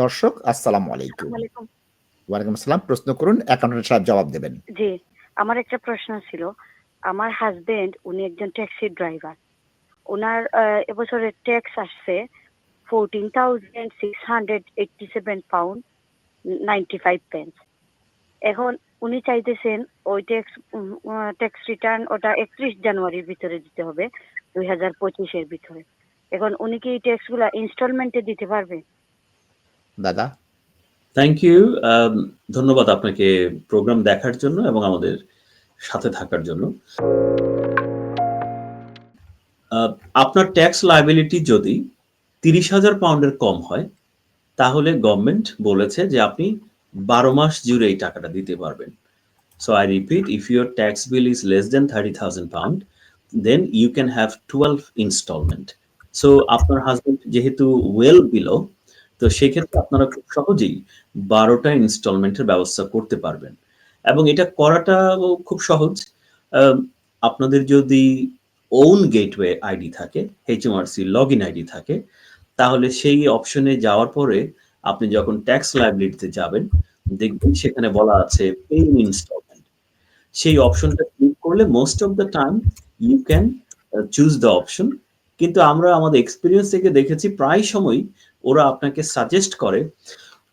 দর্শক আসসালামু আলাইকুম। ওয়ালাইকুম আসসালাম। প্রশ্ন করুন অ্যাকাউন্টেন্ট সাহেব জবাব দেবেন। জি আমার একটা প্রশ্ন ছিল। আমার হাজবেন্ড উনি একজন ট্যাক্সি ড্রাইভার। ওনার এবছরে ট্যাক্স আসছে fourteen thousand six hundred eighty seven pound ninety five pence এখন উনি চাইতেছেন ওই ট্যাক্স ট্যাক্স রিটার্ন ওটা একত্রিশ জানুয়ারির ভিতরে দিতে হবে দুই হাজার পঁচিশের ভিতরে। এখন উনি কি এই ট্যাক্সগুলা ইনস্টলমেন্টে দিতে পারবে? দাদা। থ্যাংক ইউ Um, ধন্যবাদ আপনাকে প্রোগ্রাম দেখার জন্য এবং আমাদের সাথে থাকার জন্য। আহ, আপনার ট্যাক্স লাইবিলিটি যদি তিরিশ হাজার পাউন্ডের কম হয় তাহলে গভর্নমেন্ট বলেছে যে আপনি বারো মাস জুড়ে এই টাকাটা দিতে পারবেন। So I repeat if your tax bill is less then thirty thousand pound then you can have twelve instalment so আপনার হাজবেন্ড যেহেতু ওয়েল বিলো তো সেক্ষেত্রে আপনারা খুব সহজেই বারোটা ইনস্টলমেন্টের ব্যবস্থা করতে পারবেন। এবং এটা করাটাও খুব সহজ। আপনাদের যদি ওন গেটওয়ে আইডি থাকে এইচএমআরসি লগ ইন আইডি থাকে, তাহলে সেই অপশনে যাওয়ার পরে আপনি যখন ট্যাক্স লাইবিলিটিতে যাবেন, দেখবেন সেখানে বলা আছে পে ইনস্টলমেন্ট সেই অপশনটা ক্লিক করলে most of the time you can choose the option কিন্তু আমরা আমাদের এক্সপিরিয়েন্স থেকে দেখেছি প্রায় সময় ওরা আপনাকে সাজেস্ট করে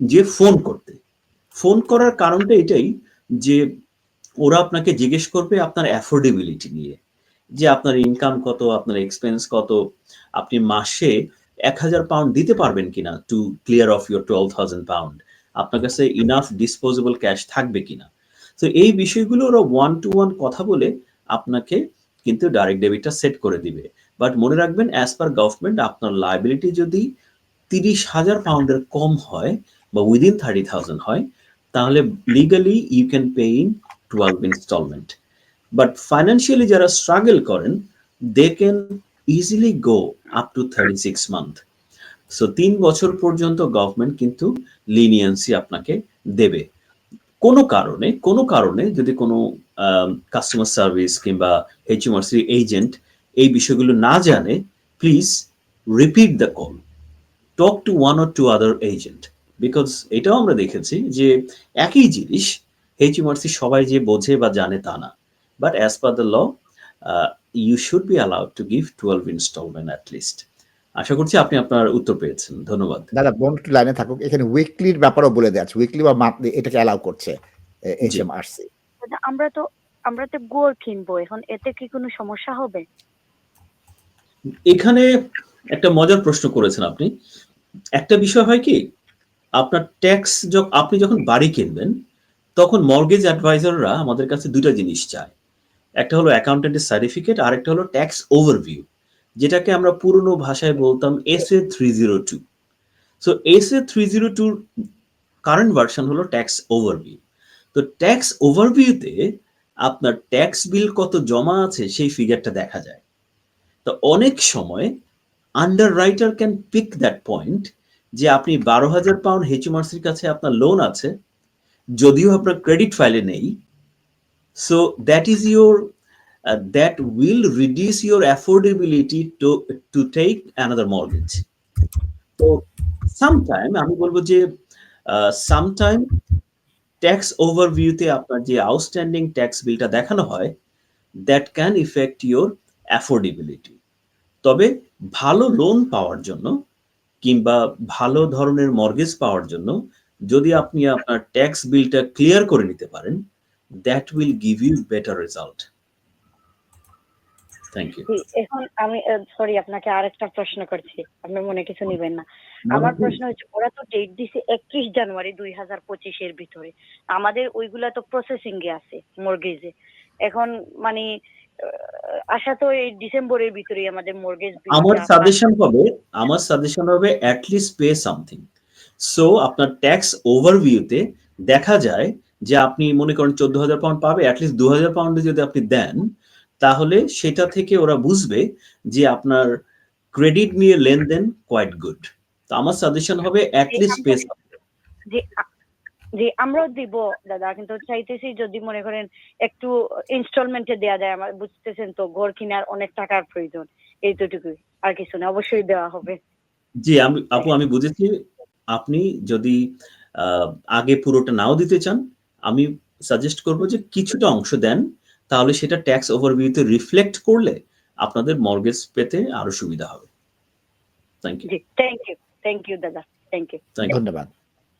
যে ফোন করতে। ফোন করার কারণটা এটাই যে ওরা আপনাকে জিজ্ঞেস করবে আপনার অ্যাফোর্ডেবিলিটি নিয়ে। যে আপনার ইনকাম কত, আপনার এক্সপেন্স কত, আপনি মাসে এক হাজার পাউন্ড দিতে পারবেন কিনা to clear off your twelve thousand pound আপনার কাছে ইনাফ ডিসপোজেবল ক্যাশ থাকবে কিনা? তো এই বিষয়গুলো ওরা ওয়ান টু ওয়ান কথা বলে আপনাকে কিন্তু ডাইরেক্ট ডেবিটটা সেট করে দিবে। বাট মনে রাখবেন অ্যাজ পার গভর্নমেন্ট আপনার লাইবিলিটি যদি তিরিশ হাজার পাউন্ডের কম হয় বা উইদিন থার্টি থাউজেন্ড হয়, তাহলে legally you can pay in twelve instalment but financially যারা স্ট্রাগল করেন they can easily go up to thirty six month so তিন বছর পর্যন্ত গভর্নমেন্ট কিন্তু লিনিয়েন্সি আপনাকে দেবে। কোনো কারণে কোনো কারণে যদি কোনো কাস্টমার সার্ভিস কিংবা এইচএমআরসি এজেন্ট এই বিষয়গুলো না জানে please repeat the call talk to one or two other agent because এটাও আমরা দেখেছি যে একই জিনিস এইচএমআরসি সবাই যে বোঝে বা জানে তা না। But as per the law you should be allowed to give twelve instalment at least আশা করছি আপনি আপনার উত্তর পেয়েছেন। ধন্যবাদ। দাদা বোন একটু লাইনে থাকুক। এখানে উইকলির ব্যাপারও বলে দেওয়া আছে। উইকলি বা মান্থলি এটাকে অ্যালাউ করছে এইচএমআরসি আমরা তো আমরা তো গোর কিনবো এখন। এতে কি কোনো সমস্যা হবে? এখানে একটা মজার প্রশ্ন করেছেন আপনি। একটা বিষয় হয় কি, আপনার ট্যাক্স আপনি যখন বাড়ি কিনবেন, তখন মর্গেজ অ্যাডভাইজাররা আমাদের কাছে দুটা জিনিস চায়। একটা হলো অ্যাকাউন্টেন্টের সার্টিফিকেট আর একটা হলো ট্যাক্স ওভারভিউ যেটাকে আমরা পুরনো ভাষায় বলতাম S A three zero two so S A three zero tour current version হলো ট্যাক্স ওভারভিউ তো ট্যাক্স ওভারভিউতে আপনার ট্যাক্স বিল কত জমা আছে, সেই ফিগারটা দেখা যায়। তো অনেক সময় underwriter can pick that point যে আপনি বারো হাজার পাউন্ড হেচুমার্সির কাছে আপনার লোন আছে, যদিও আপনার ক্রেডিট ফাইলে নেই so that is your that will reduce your affordability to to take another mortgage তো সামটাইম আমি বলব যে সামটাইম ট্যাক্স ওভারভিউতে আপনার যে আউটস্ট্যান্ডিং ট্যাক্স বিলটা দেখানো হয় that can affect your affordability তবে ভালো লোন পাওয়ার জন্য কিংবা ভালো ধরনের মর্গেজ পাওয়ার জন্য যদি আপনি আপনার ট্যাক্স বিলটা ক্লিয়ার করে নিতে পারেন that will give you better result thank you এখন আমি সরি আপনাকে আরেকটা প্রশ্ন করছি। আপনি মনে কিছু নিবেন না। আমার প্রশ্ন হচ্ছে ওরা তো ডেট দিছে একত্রিশ জানুয়ারি দুই হাজার পঁচিশের ভিতরে। আমাদের ওইগুলা তো প্রসেসিং এ আছে মর্গেজে এখন মানে আশা তো এই ডিসেম্বরের ভিতরেই আমাদের মর্গেজ আমার সাজেশন হবে আমার সাজেশন হবে at least pay something so আপনার ট্যাক্স ওভারভিউতে দেখা যায় যে আপনি মনে করেন চোদ্দ হাজার পাউন্ড পাবে অ্যাটলিস্ট দু হাজার পাউন্ডে যদি আপনি দেন তাহলে সেটা থেকে ওরা বুঝবে যে আপনার ক্রেডিট নিয়ে লেনদেন কোয়াইট গুড তো আমার সাজেশন হবে অ্যাটলিস্ট পে যে যে আমরাও দিব দাদা কিন্তু চাইতেছি যদি মনে করেন একটু ইনস্টলমেন্টে দেয়া যায় আমার বুঝতেছেন তো ঘর কেনার অনেক টাকার প্রয়োজন এই এইটুকুই আর কিছু না অবশ্যই দেওয়া হবে। জি আমি আপু আমি বুঝেছি আপনি যদি আহ, আগে পুরোটা নাও দিতে চান আমি সাজেস্ট করব যে কিছুটা অংশ দেন তাহলে সেটা ট্যাক্স ওভারভিউতে রিফ্লেক্ট করলে আপনাদের মর্গেজ পেতে আরও সুবিধা হবে। Thank you ji thank you thank you দাদা থ্যাংক ইউ থ্যাংক ইউ ধন্যবাদ।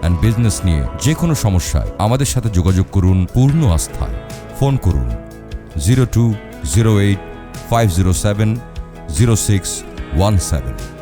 and business নিয়ে যে কোনো সমস্যায় আমাদের সাথে যোগাযোগ করুন পূর্ণ আস্থায়। ফোন করুন zero two zero eight five zero seven zero six one seven.